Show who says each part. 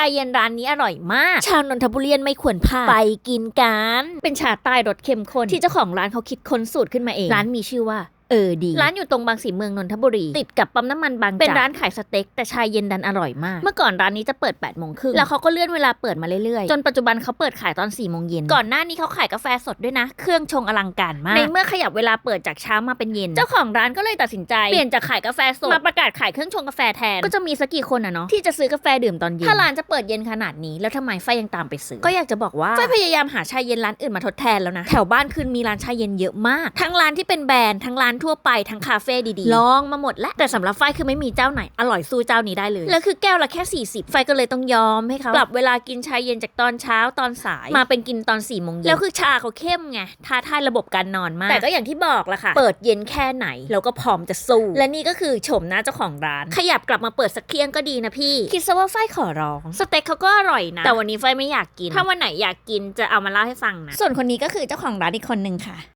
Speaker 1: าเย็นร้านนี้อร่อยมาก ชาวนนทบุรีไม่ควรพลาดไปกินกัน เป็นชาใต้รสเข้มข้นที่เจ้าของร้านเขาคิดค้นสูตรขึ้นมาเอง ร้านมีชื่อว่า เออดี ร้านอยู่ตรงบางสีเมืองนนทบุรี ติดกับปั๊มน้ำมันบางจากเป็นร้านขายสเต็กแต่ชาเย็นดันอร่อยมาก เมื่อก่อนร้านนี้จะเปิด8ปดโมงครึ่งแล้วเขาก็เลื่อนเวลาเปิดมาเรื่อยๆ จนปัจจุบันเขาเปิดขายตอน4ี่โมงเย็นก่อนหน้านี้เขาขายกาแฟสดด้วยนะ เครื่องชงอลังการมาก ในเมื่อขยับเวลาเปิดจากเช้ามาเป็นเย็น เจ้าของร้านก็เลยตัดสินใจเปลี่ยนจากขายกาแฟสดมาประกาศขายเครื่องชงกาแฟแทนก็จะมีสักกี่คนอะเนาะที่จะซื้อกาแฟดื่มตอนเย็นถ้าร้านจะเปิดเย็นขนาดนี้ แล้วทำไมไฟยังตามไปซื้อก็อยากจะบอกว่าไฟพยายามหาชาเย็นร้านอื่นมาทดแทนแล้วนะแถวบ้านคืนมีร้านชาเย็นเยอะมากทั้งร้านที่เป็นแบรนด์ทั้งร้านทั่วไปทั้งคาเฟ่ดีๆลองมาหมดแล้วแต่สำหรับไฟคือไม่มีเจ้าไหนอร่อยสู้เจ้านี้ได้เลย แล้วคือแก้วละแค่ 40 ไฟก็เลยต้องยอมให้เขาปรับเวลากินชาเย็นจากตอนเช้าตอนสาย มาเป็นกินตอน4ี่โมงเย็นแล้วคือชาเขาเข้มไงท้าทายระบบการนอนมาก แต่ก็อย่างที่บอกละค่ะ เปิดเย็นแค่ไหนเราก็พร้อมจะสู้ และนี่ก็คือโฉมหน้าเจ้าของร้าน ขยับกลับมาเปิดสักเที่ยงก็ดีนะพี่ คิดซะว่าไฟขอร้อง สเต็กเขาก็อร่อยนะ แต่วันนี้ไฟไม่อยากกิน ถ้าวันไหนอยากกินจะเอามาเล่าให้ฟังนะ ส่วนคนนี้ก็คือเจ้าของร้านอีกคนนึงค่ะ